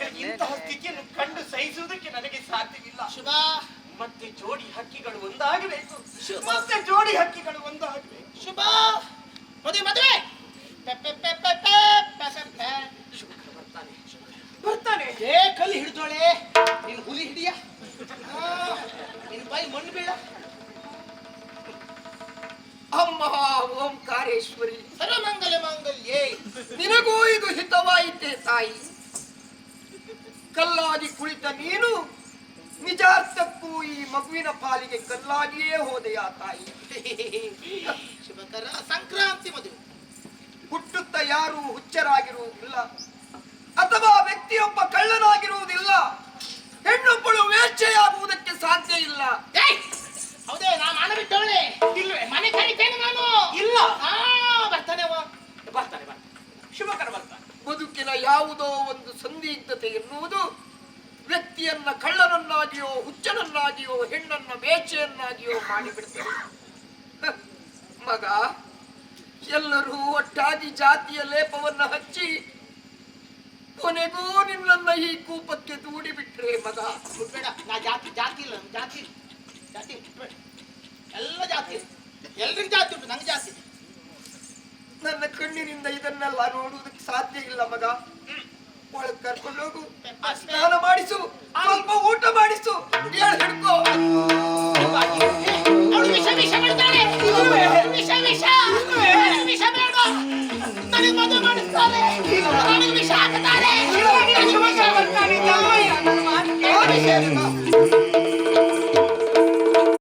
ಇಂತಹ ಸ್ಥಿತಿಯನ್ನು ಕಂಡು ಸಹಿಸುವುದಕ್ಕೆ ನನಗೆ ಸಾಧ್ಯವಿಲ್ಲ. ಶುಭಾ. ಮತ್ತೆ ಜೋಡಿ ಹಕ್ಕಿಗಳು ಒಂದಾಗಬೇಕು. ಮತ್ತೆ ಜೋಡಿ ಹಕ್ಕಿಗಳು ಒಂದಾಗಬೇಕು. ಶುಭ. ಮದುವೆ ಮದುವೆ. ಬರ್ತಾನೆ ಬರ್ತಾನೆ. ಏ ಕಲ್ಲಿ ಹಿಡಿದೋಳೆ. ನಿನ್ ಹುಲಿ ಹಿಡಿಯ? ನಿನ್ ಬಾಯಿ ಮಣ್ಣು ಬೀಳ. ಅಮ್ಮ ಓಂಕಾರೇಶ್ವರಿ. ಸರ್ವಮಂಗಲ ಮಂಗಲ್ಯೇ. ನಿನಗೂ ಇದು ಹಿತವಾಯಿತೆ ತಾಯಿ. ಕಲ್ಲಾಗಿ ಕುಳಿತ ನೀನು. ನಿಜಾರ್ಥಕ್ಕೂ ಈ ಮಗುವಿನ ಪಾಲಿಗೆ ಕಲ್ಲಾಗಿಯೇ ಹೋದೆಯ ತಾಯಿ. ಶುಭಕರ ಸಂಕ್ರಾಂತಿ ಮದುವೆ. ಹುಟ್ಟುತ್ತ ಯಾರು ಹುಚ್ಚರಾಗಿರುವುದಿಲ್ಲ. ಅಥವಾ ವ್ಯಕ್ತಿಯೊಬ್ಬ ಕಳ್ಳನಾಗಿರುವುದಿಲ್ಲ. ಹೆಣ್ಣೊಬ್ಬಳು ವೇಶ್ಯೆಯಾಗುವುದಕ್ಕೆ ಸಾಧ್ಯ ಇಲ್ಲ. ಹೌದೇ ನಾ ಮಾನ ಬಿಟ್ಟವಳೆ ಇಲ್ವೇ? ಮನೆ ಕರಿತೇನೆ ನಾನು ಇಲ್ಲ ಆ ಬರ್ತಾನೆ ಅವ ಬರ್ತಾನೆ ಬರ್ತಾನೆ ಶುಭಕರ ಬರ್ತಾನೆ ಬದುಕಿನ ಯಾವುದೋ ಒಂದು ಸಂದಿಗ್ಧತೆ ಎನ್ನುವುದು ವ್ಯಕ್ತಿಯನ್ನ ಕಳ್ಳನನ್ನಾಗಿಯೋ ಹುಚ್ಚನನ್ನಾಗಿಯೋ ಹೆಣ್ಣನ್ನ ಮೇಚೆಯನ್ನಾಗಿಯೋ ಮಾಡಿಬಿಡ್ತಾರೆ ಮಗ ಎಲ್ಲರೂ ಒಟ್ಟಾಗಿ ಜಾತಿಯ ಲೇಪವನ್ನ ಹಚ್ಚಿ ಕೊನೆಗೂ ನಿನ್ನನ್ನ ಈ ಕೂಪಕ್ಕೆ ದೂಡಿಬಿಟ್ರೆ ಮಗ. ಬೇಡ ನಾ ಜಾತಿ ಜಾತಿ ಇಲ್ಲ ಜಾತಿ ಜಾತಿ ಎಲ್ಲ ಜಾತಿ. ಎಲ್ರಿಗೂ ಜಾತಿ ಉಂಟು ನಂಗೆ ಜಾತಿ ನನ್ನ ಕಣ್ಣಿನಿಂದ ಇದನ್ನೆಲ್ಲ ನೋಡುವುದಕ್ಕೆ ಸಾಧ್ಯ ಇಲ್ಲ ಮಗ. ಕರ್ಕೊಂಡೋಗು ಸ್ನಾನ ಮಾಡಿಸು. ಸ್ವಲ್ಪ ಊಟ ಮಾಡಿಸು. ಹೇಳಿ ಹಿಡ್ಕೋ.